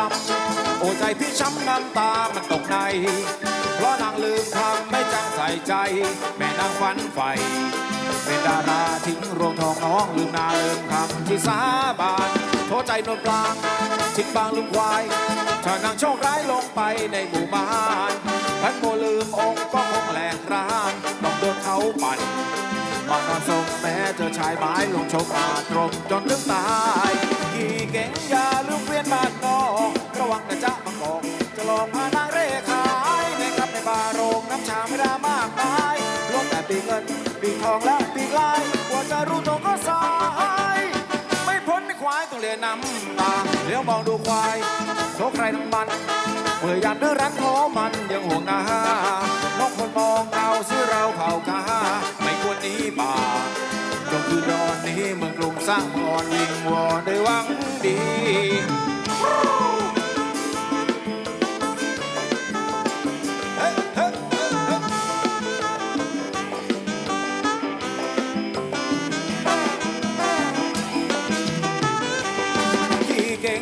อกใจพี่ช้ำน้ำตามันตกใน เพราะนางลืมคำไม่จังใส่ใจ แม่นางฝันใฝ่เป็นดาราทิ้งรวงทองน้องลืมนาลืมคำที่สาบานโทษใจนวลปลางทิ้งบางลืมควายถ้านางโชคร้ายลงไปในหมู่บ้านท่านโมลืมองค์ก็คงแหลกร้านต้องโดนเขาปั่นมานอนส่งแม้เจอชายไม้ลงชกอาตรงจนถึงตายขี่เก่งยาลืมเวียนบ้าน ทองและปีกลายกว่าจะรู้ตัวก็สาย ไม่พ้นไม่ควายต้องเรียนน้ำตาเลี้ยวมองดูควายโชคใครทั้งมันเมื่อยามดื้อรั้นโทมันยังห่วงนาน้องคนมองเราซื้อเราเผากาไม่ควรหนีป่าจงคืนดอนนี้เมืองกรุงสร้างมอนวิงวอนด้วยหวังดี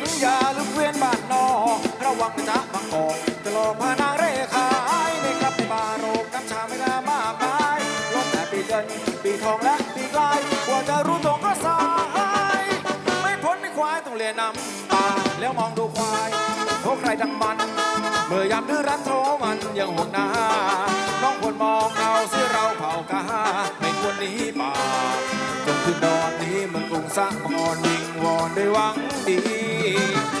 งอย่าลืมเวียนบ้านนอกระวังนะจ๊ะบางกอกจะหลอกพานางเร่ขายในครับในบาร์โรงน้ำชาไม่น่ามากมายลบแต่ปีเงินปีทองและปีกลายกว่าจะรู้ตัวก็สายไม่พ้นไม่ควายต้องเรียนนำตาแล้วมองดูควายโทษใครดังมัน เมื่อยามดื้อรั้นโทมันยังห่วงนาน้องควรมองเอาเสียเราเผากาไม่ควรหนีป่าจงขึ้นดอนนี้เมืองกรุงสร้างมอน วอนด้วยหวังดี